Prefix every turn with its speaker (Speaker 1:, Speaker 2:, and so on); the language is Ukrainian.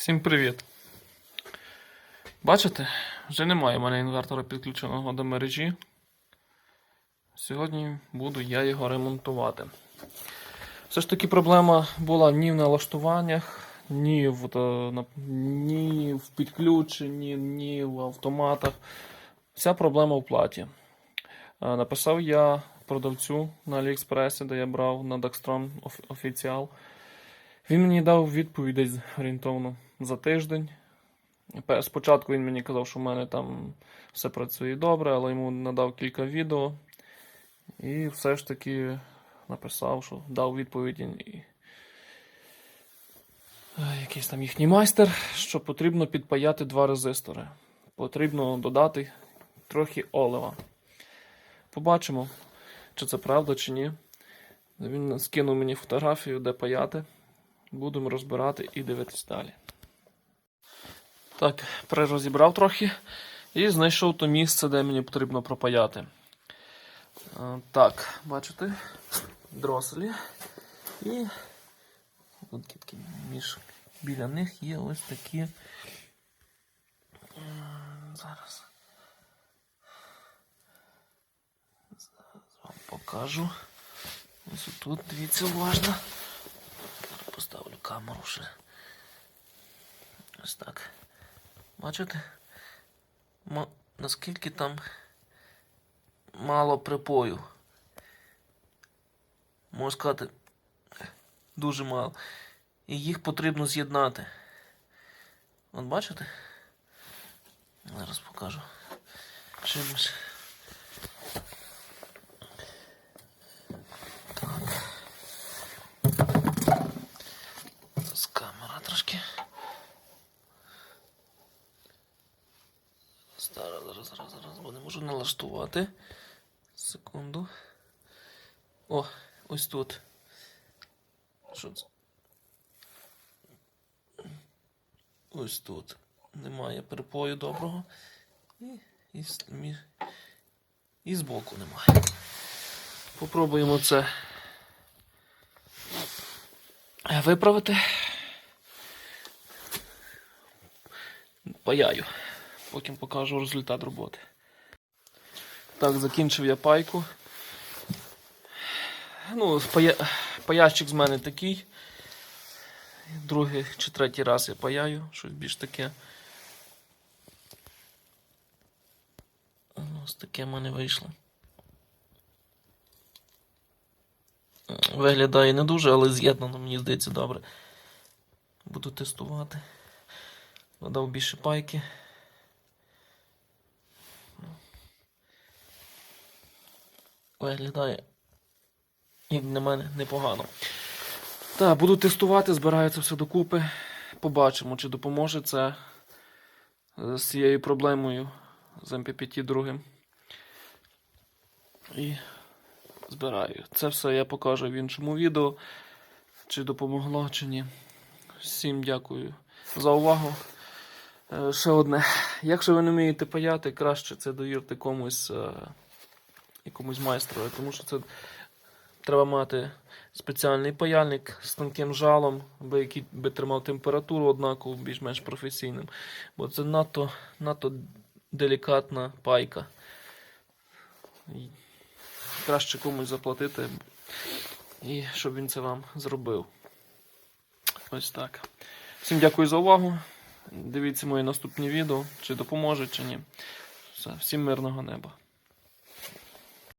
Speaker 1: Всім привіт! Бачите, вже немає в мене інвертора підключеного до мережі. Сьогодні буду я його ремонтувати. Все ж таки проблема була ні в налаштуваннях, ні в, е, ні в підключенні, ні в автоматах. Вся проблема в платі. Е, Написав я продавцю на Аліекспресі, де я брав на Дакстром офіціал. Він мені дав відповідь орієнтовно за тиждень. Спочатку він мені казав, що в мене там все працює добре, але йому надав кілька відео. І все ж таки написав, що дав відповідь е, якийсь там їхній майстер, що потрібно підпаяти два резистори. Потрібно додати трохи олива. Побачимо, чи це правда, чи ні. Він скинув мені фотографію, де паяти. Будемо розбирати і дивитись далі. Так, перерозібрав трохи і знайшов то місце, де мені потрібно пропаяти. Так, бачите, дроселі. І такі між біля них є ось такі. Зараз. Зараз вам покажу. Ось тут, дивіться, уважно. Поставлю камеру ще. Ось так. Бачите? М наскільки там мало припою. Можна сказати, дуже мало. І їх потрібно з'єднати. От бачите? Зараз покажу. Чимось. Зараз, зараз, зараз, зараз, бо не можу налаштувати. Секунду. О, ось тут. Що це? Ось тут. Немає припою доброго. І, і, і збоку немає. Попробуємо це виправити. Паяю. Потім покажу результат роботи. Так, закінчив я пайку. Ну, пая... паящик з мене такий. Другий чи третій раз я паяю, щось більш таке. Ну, Ось таке в мене вийшло. Виглядає не дуже, але з'єднано, мені здається, добре. Буду тестувати. Додав більше пайки. Виглядає, як на мене, непогано. Так, буду тестувати, збираю це все докупи. Побачимо, чи допоможе це е, з цією проблемою з МП5 другим. І збираю. Це все я покажу в іншому відео, чи допомогло, чи ні. Всім дякую за увагу. Е, Ще одне. Якщо ви не вмієте паяти, краще це довірте комусь, е, якомусь майстру, тому що це треба мати спеціальний паяльник з тонким жалом, аби який би тримав температуру однаково, більш-менш професійним. Бо це надто, надто делікатна пайка. І Краще комусь заплатити, і щоб він це вам зробив. Ось так. Всім дякую за увагу. Дивіться мої наступні відео, чи допоможе, чи ні. Все, всім мирного неба.